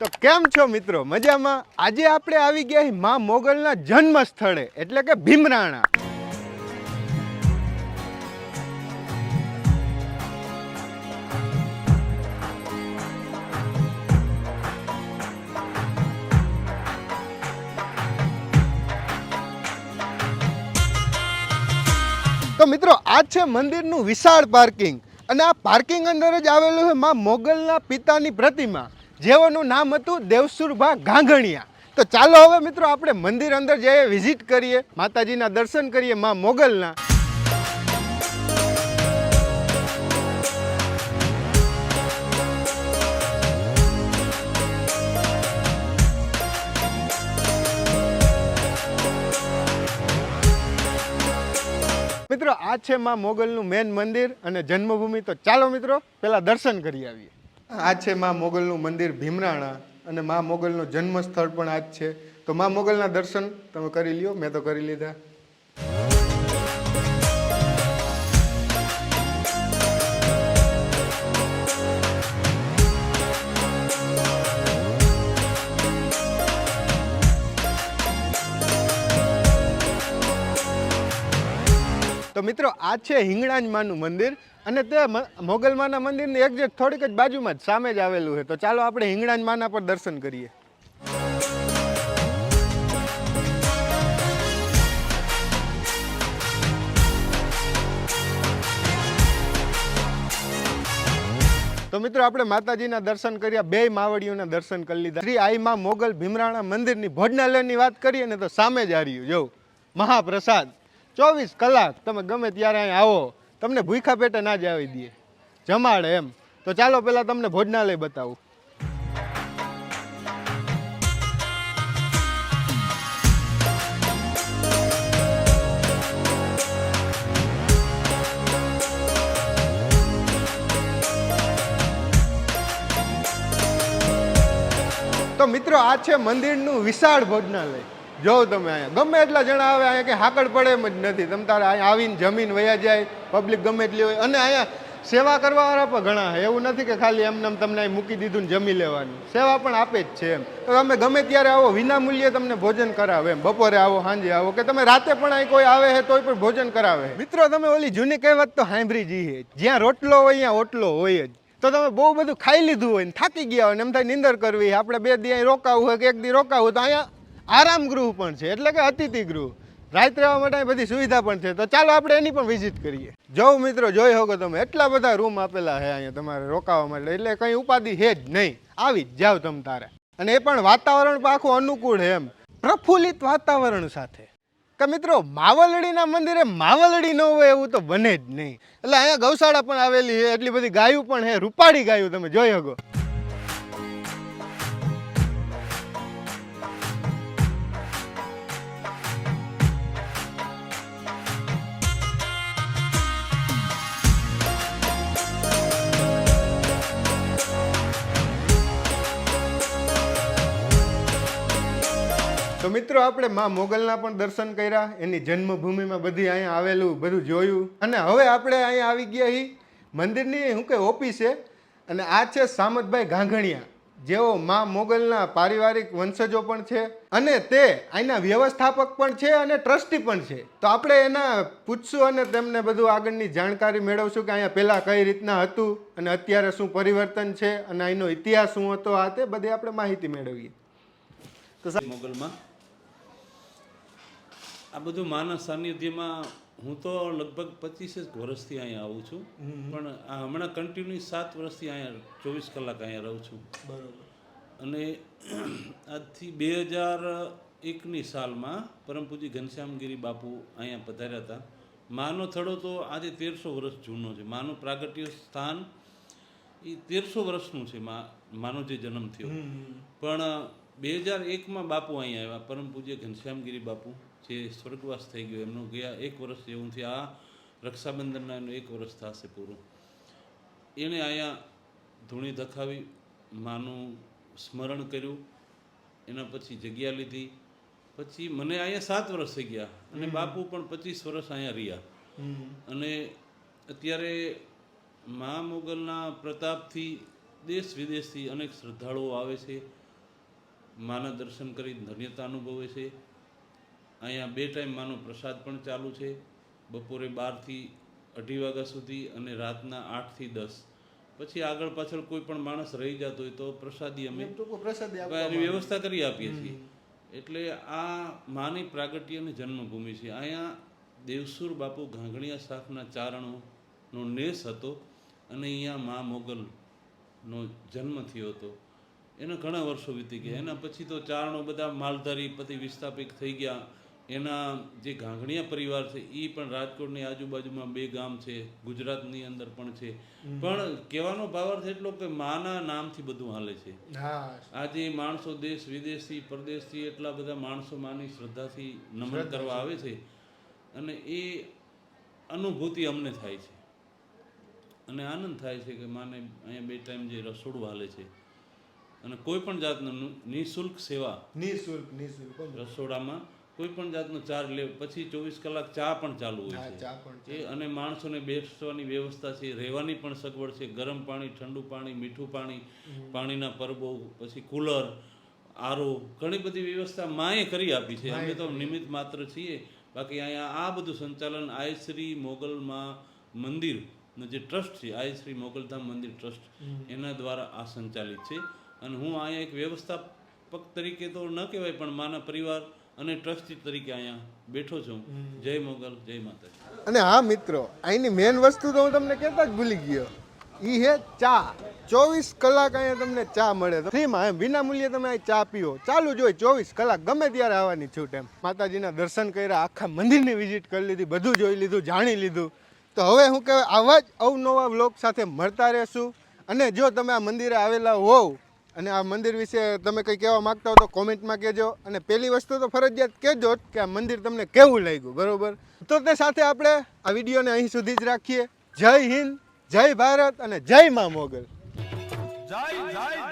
તો કેમ છો મિત્રો? મજામાં? આજે આપણે આવી ગયા મા મોગલના જન્મ સ્થળે એટલે કે ભીમરાણા. તો મિત્રો, આ છે મંદિરનું વિશાળ પાર્કિંગ અને આ પાર્કિંગ અંદર જ આવેલું છે મા મોગલના પિતાની પ્રતિમા. જેઓનું નામ હતું દેવસુરભા ગાંગણિયા. તો ચાલો હવે મિત્રો આપણે મંદિર અંદર જઈએ વિઝિટ કરીએ, માતાજીના દર્શન કરીએ મા મોગલના. મિત્રો, આ છે મા મોગલનું મેન મંદિર અને જન્મભૂમિ. તો ચાલો મિત્રો, પહેલાં દર્શન કરી આવીએ. આ છે મા મોગલનું મંદિર ભીમરાણા અને મા મોગલનું જન્મ સ્થળ પણ આ જ છે. તો મા મોગલના દર્શન તમે કરી લ્યો, મેં તો કરી લીધા. તો મિત્રો, આ છે હિંગળાજમાનું મંદિર અને તે મોગલમાના મંદિરની એક્ઝેક્ટ થોડીક જ બાજુમાં જ સામે જ આવેલું છે. તો ચાલો આપણે હિંગળાજમાના પર દર્શન કરીએ. તો મિત્રો, આપણે માતાજીના દર્શન કર્યા, બે માવડીઓના દર્શન કરી લીધા. શ્રી આઈમાં મોગલ ભીમરાણા મંદિરની ભોજનાલયની વાત કરીએ ને તો સામે જ આ રહ્યું જો, મહાપ્રસાદ. ચોવીસ કલાક તમે ગમે ત્યારે અહીં આવો, તમને ભૂખા પેટે ના જ આવી દે. જમાડે એમ. તો ચાલો પહેલાં તમને ભોજનાલય બતાવું. તો મિત્રો, આ છે મંદિરનું વિશાળ ભોજનાલય. જો તમે અહીંયા. ગમે એટલા જણા આવે, અહીંયા કે હાકડ પડે એમ જ નથી. તમે તારે અહીંયા આવીને જમીન વયા જાય પબ્લિક ગમે એટલી હોય. અને અહીંયા સેવા કરવાવાળા પણ ઘણા એવું નથી કે ખાલી એમને તમને અહીં મૂકી દીધું ને જમી લેવાનું. સેવા પણ આપે જ છે એમ. તો તમે ગમે ત્યારે આવો, વિનામૂલ્યે તમને ભોજન કરાવે એમ. બપોરે આવો, સાંજે આવો. કે તમે રાતે પણ અહીં કોઈ આવે છે તોય પણ ભોજન કરાવે. મિત્રો, તમે ઓલી જૂની કહેવત તો સાંભળી જઈએ જ્યાં રોટલો હોય, ત્યાં ઓટલો હોય જ. તો તમે બહુ બધું ખાઈ લીધું હોય ને થાકી ગયા હોય ને એમ થાય નિંદર કરવી આપણે બે દી અહીં રોકાવું હોય કે એક દી રોકાવું તો અહીંયા આરામ ગૃહ પણ છે, એટલે કે અતિથિ ગૃહ. રાત રહેવા માટે બધી સુવિધા પણ છે. તો ચાલો આપણે એની પણ વિઝિટ કરીએ. જો મિત્રો, જોઈ શકો તમે, એટલા બધા રૂમ આપેલા છે અહીંયા તમારે રોકાવા માટે. એટલે કંઈ ઉપાધિ છે જ નહીં. આવી જ જાઓ તમે તારે. અને એ પણ વાતાવરણ પણ આખું અનુકૂળ છે એમ. પ્રફુલ્લિત વાતાવરણ સાથે. કે મિત્રો, માવલડીના મંદિરે માવલડી ન હોય એવું તો બને જ નહીં. એટલે અહીંયા ગૌશાળા પણ આવેલી છે, એટલી બધી ગાયું પણ છે. રૂપાળી ગાયું તમે જોઈ શકો. મિત્રો, આપણે માં મોગલના પણ દર્શન કર્યા. એની જન્મભૂમિમાં બધી અહીંયા આવેલું, બધું જોયું. અને હવે આપણે અહીંયા આવી ગયા હી. મંદિરની શું કે, ઓફિસે અને આ છે સામતભાઈ ગાંઘણિયા. જેઓ માં મોગલના પારિવારિક વંશજો પણ છે અને તે અહીંના વ્યવસ્થાપક પણ છે અને ટ્રસ્ટી પણ છે. તો આપણે એના પૂછશું અને તેમને બધું આગળની જાણકારી મેળવશું કે અહીંયા પહેલાં કઈ રીતના હતું અને અત્યારે શું પરિવર્તન છે અને અહીંનો ઇતિહાસ શું હતો, આ તે બધી આપણે માહિતી મેળવીએ. તો મોગલમાં આ બધું માના સાનિધ્યમાં હું તો લગભગ પચીસ એક વર્ષથી અહીંયા આવું છું. પણ આ હમણાં કન્ટિન્યુ સાત વર્ષથી અહીંયા ચોવીસ કલાક અહીંયા રહું છું. બરાબર. અને આજથી બે હજાર એકની સાલમાં પરમ પૂજ્ય ઘનશ્યામગીરી બાપુ અહીંયા પધાર્યા હતા. માનો થડો તો આજે તેરસો વર્ષ જૂનો છે. માનું પ્રાગટ્ય સ્થાન એ તેરસો વર્ષનું છે મા માનો જે જન્મ થયો. પણ બે હજાર એકમાં બાપુ અહીંયા આવ્યા પરમ પૂજ્ય ઘનશ્યામગીરી બાપુ જે સ્વર્ગવાસ થઈ ગયો. એમનું ગયા એક વર્ષ જેવું થયું. આ રક્ષાબંધનના એનું એક વર્ષ થશે પૂરું. એણે અહીંયા ધૂણી ધખાવી માનું સ્મરણ કર્યું એના પછી જગ્યા લીધી. પછી મને અહીંયા સાત વર્ષ થઈ ગયા અને બાપુ પણ પચીસ વર્ષ અહીંયા રહ્યા. અને અત્યારે મહા મોગલના પ્રતાપથી દેશ વિદેશથી અનેક શ્રદ્ધાળુઓ આવે છે. માના દર્શન કરી ધન્યતા અનુભવે છે. અહીંયા બે ટાઈમ માનો પ્રસાદ પણ ચાલુ છે. બપોરે બારથી અઢી વાગ્યા સુધી અને રાતના આઠથી દસ. પછી આગળ પાછળ કોઈ પણ માણસ રહી જતો હોય તો પ્રસાદી અમે વ્યવસ્થા કરી આપીએ છીએ. એટલે આ માની પ્રાગટ્ય અને જન્મભૂમિ છે. અહીંયા દેવસુર બાપુ ઘાંગણીયા શાખના ચારણોનો નેસ હતો અને અહીંયા મા મોગલનો જન્મ થયો હતો. એના ઘણા વર્ષો વીતી ગયા. એના પછી તો ચારણો બધા માલધારી પતિ વિસ્થાપિત થઈ ગયા. એના જે ઘાંઘણિયા પરિવાર છે એ પણ રાજકોટની આજુબાજુમાં બે ગામ છે ગુજરાતની અંદર પણ છે. પણ કહેવાનો ભાવાર્થ એટલો કે માના નામથી બધું હાલે છે. આજે માણસો દેશ વિદેશથી પરદેશથી એટલા બધા માણસો માની શ્રદ્ધાથી નમન કરવા આવે છે. અને એ અનુભૂતિ અમને થાય છે. અને આનંદ થાય છે કે માને અહીંયા બે ટાઈમ જે રસોડું હાલે છે. અને કોઈ પણ જાતનું નિઃશુલ્ક સેવા. નિઃશુલ્ક નિઃશુલ્ક રસોડામાં કોઈ પણ જાતનો ચાર્જ લે પછી ચોવીસ કલાક ચા પણ ચાલુ હોય છે. એ અને માણસોને બેસવાની વ્યવસ્થા છે રહેવાની પણ સગવડ છે ગરમ પાણી ઠંડુ પાણી મીઠું પાણી પાણીના પરબો પછી કુલર આરો ઘણી બધી વ્યવસ્થા માએ કરી આપી છે. અમે તો નિમિત્ત માત્ર છીએ. બાકી અહીંયા આ બધું સંચાલન આયશ્રી મોગલમાં મંદિરનો જે ટ્રસ્ટ છે આયશ્રી મોગલધામ મંદિર ટ્રસ્ટ એના દ્વારા આ સંચાલિત છે. અને હું અહીંયા એક વ્યવસ્થાપક તરીકે તો ન કહેવાય પણ માના પરિવાર અને ટ્રસ્ટી તરીકે અહીંયા બેઠો છું. જય મોગલ જય માતાજી. અને હા મિત્રો અહીંની મેન વસ્તુ તો હું તમને કહેતા જ ભૂલી ગયો. એ હે ચા. ચોવીસ કલાક અહીંયા તમને ચા મળે. તો ફ્રીમાં એમ વિના મૂલ્યે તમે અહીં ચા પીઓ. ચાલુ જ હોય ચોવીસ કલાક. ગમે ત્યારે આવવાની છૂટ એમ. માતાજીના દર્શન કર્યા આખા મંદિરની વિઝિટ કરી લીધી બધું જોઈ લીધું જાણી લીધું. તો હવે હું કહેવાય આવા જ અવનવા બ્લોગ સાથે મળતા રહેશું. અને જો તમે આ મંદિરે આવેલા હોવ અને આ મંદિર વિશે તમે કંઈ કહેવા માંગતા હો તો કોમેન્ટમાં કહેજો. અને પહેલી વસ્તુ તો ફરજિયાત કહેજો જ કે આ મંદિર તમને કેવું લાગ્યું, બરાબર? તો તે સાથે આપણે આ વિડીયોને અહીં સુધી જ રાખીએ. જય હિન્દ, જય ભારત અને જય મા મોગલ. જય જય